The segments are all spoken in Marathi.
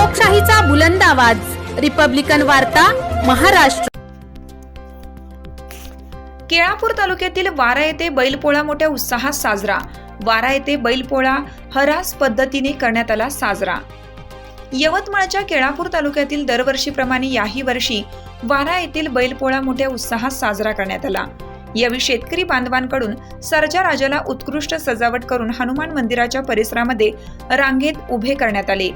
लोकशाहीचा बुलंद आवाज. रिपब्लिकन वार्ता महाराष्ट्र. केळापूर तालुक्यातील वारा येथे बैलपोळा मोठ्या उत्साहात साजरा. वारा येथे बैलपोळा हरास पद्धतीने करण्यात आला साजरा. यवतमाळच्या केळापूर तालुक्यातील दरवर्षीप्रमाणे याही वर्षी वारा येथील बैलपोळा मोठ्या उत्साहात साजरा करण्यात आला. यावेळी शेतकरी बांधवांकडून सरजा राजाला उत्कृष्ट सजावट करून हनुमान मंदिराच्या परिसरामध्ये रांगेत उभे करण्यात आले.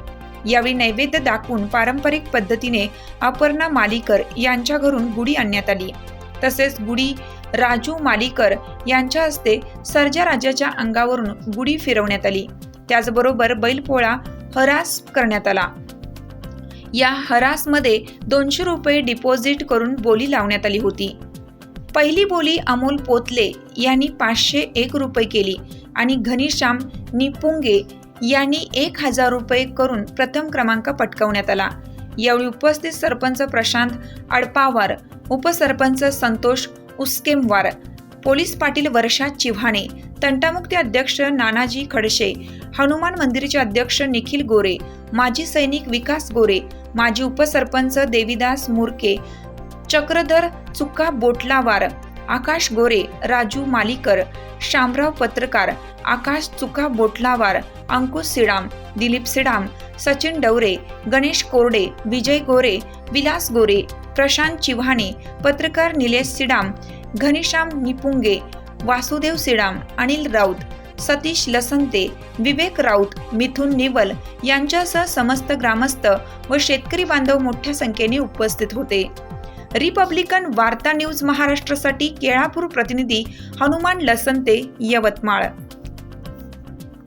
यावेळी नैवेद्य दाखवून पारंपरिक पद्धतीने अपर्णा मालीकर यांच्या घरून गुढी आणण्यात आली. तसेच गुढी राजू मालीकर यांच्या हस्ते सर्जा राजाच्या अंगावरून गुढी फिरवण्यात आली. त्याचबरोबर बैलपोळा हरास करण्यात आला. या हरासमध्ये दोनशे रुपये डिपॉझिट करून बोली लावण्यात आली होती. पहिली बोली अमोल पोतले यांनी पाचशे एक रुपये केली आणि घनिश्याम निपुंगे यांनी एक हजार रुपये करून प्रथम क्रमांक पटकावण्यात आला. यावेळी उपस्थित सरपंच प्रशांत अडपावार उपसरपंच संतोष उस्केमवार पोलीस पाटील वर्षा चिव्हाणे तंटामुक्ती अध्यक्ष नानाजी खडसे हनुमान मंदिरचे अध्यक्ष निखिल गोरे माजी सैनिक विकास गोरे माजी उपसरपंच देवीदास मुरके चक्रधर चुका बोटलावार आकाश गोरे राजू मालीकर शामराव पत्रकार आकाश चुका बोटलावार अंकुश सिडाम दिलीप सिडाम सचिन डवरे गणेश कोरडे विजय गोरे विलास गोरे प्रशांत चिव्हाणे पत्रकार निलेश सिडाम घनिश्याम निपुंगे वासुदेव सिडाम अनिल राऊत सतीश लसंते विवेक राऊत मिथुन निवल यांच्यासह समस्त ग्रामस्थ व शेतकरी बांधव मोठ्या संख्येने उपस्थित होते. रिपब्लिकन वार्ता न्यूज महाराष्ट्रासाठी केळापूर प्रतिनिधी हनुमान लसंते यवतमाळ.